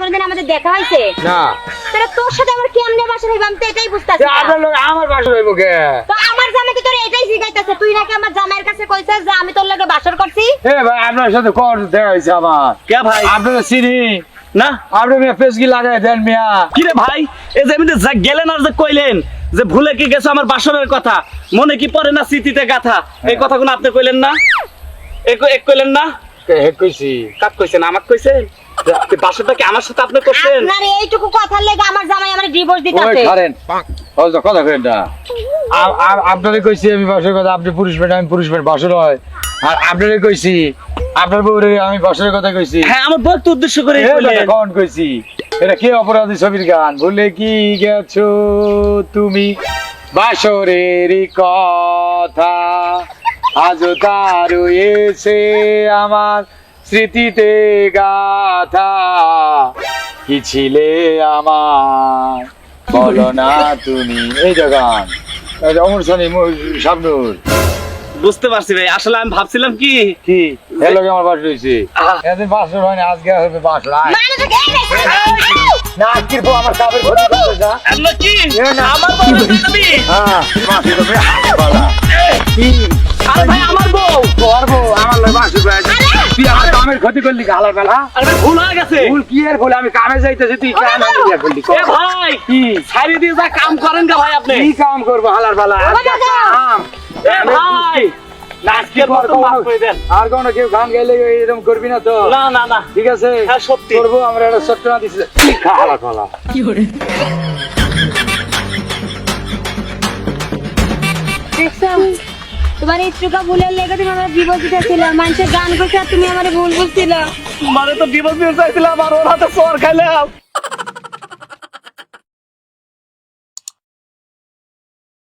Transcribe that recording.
কোনদিন আমাদের দেখা হয়েছে? না। তাহলে তোর সাথে আমার কেমনে বাসা হইব? আমি তো এটাই বুঝতেছি সে আপনার লোক আমার বাসা হইব কে? তো আমার জামাই তো তোর এটাই শিখাইতেছে? তুই নাকি আমার জামাইয়ের কাছে কইছিস যে আমি তোর লগে বাসর করছি? হে ভাই আপনার সাথে কর দেখা হয়েছে আমার। কে ভাই? আপনার চিনি? না। আপনি মিয়া পেসকি লাগাই দেন মিয়া। কি রে ভাই? এই যে গেলেন আর যে কইলেন যে ভুলে কি গেছো আমার বাসরের কথা মনে কি পড়ে না স্মৃতিতে গাথা? এই কথাগুলো আপনি কইলেন না? এক এক কইলেন না? কে হে কইছি? কাক কইছেন? আমার কইছেন? বাসরটা কি আমার সাথে আপনি করছেন? আপনার এইটুকু কথার লেগে আমার জামাই আমার ডিভোর্স ওই দিতেছে খারেন ওই তো কথা কেন না। আ- আ- আপনারে কইছি আমি বাসের কথা আপনি পুরুষ মেয়ে আমি পুরুষ মেয়ে বাসর হয়। আর আপনারে কইছি আপনার বউরে আমি বাসরের কথা কইছি। হ্যাঁ আমার বক্ত উদ্দেশ্য করে এ কইলেন বেটা, কখন কইছি? এটা কে অপরাধী ছবির গান? ভুলে কি গেছো তুমি? বাসরেরই কথা আজও তা রয়েছে আমার স্মৃতিতে গাথা কি ছিলে আমার? বলো না তুমি। এই যে গান। অমর সানি শাবনুর। বুঝতে পারছি ভাই আসলে আমি ভাবছিলাম কি? কি? হ্যালো আমার বাস রয়েছে আহ। এদিন বাসর হয় না আজকে হবে। মানুষকে এই রে, না আজকের বউ আমার কাপের ক্ষতি করতে যা। কি? না। আমার হ্যাঁ কি? আরে ভাই কামের ক্ষতি করলি গালার বেলা? আরে ভুল হয়ে গেছে। ভুল কি এর ভুল? আমি কামে যাইতেছি তুই কেন আমি ইয়া করলি এ ভাই কি? ছাড়ি দিয়ে যা কাম করেন গা ভাই আপনি। কি কাম করব হালার বেলা? আর। কাম। এ ভাই। করে আর কোনো কেউ গান গাইলে এরকম করবি না তো? না না না। ঠিক আছে? হ্যাঁ, সত্যি। করব আমরা একটা সত্য না দিচ্ছি খালা খালা দেখছ? তোমার ইচ্ছুকা ভুলের লেগে তুমি আমার বিপদ মানুষের গান করছে তুমি আমার ভুল বুঝছিল। মানে তো বিপদ দিতে চাইছিলাম আর ওর হাতে সর খাইলাম।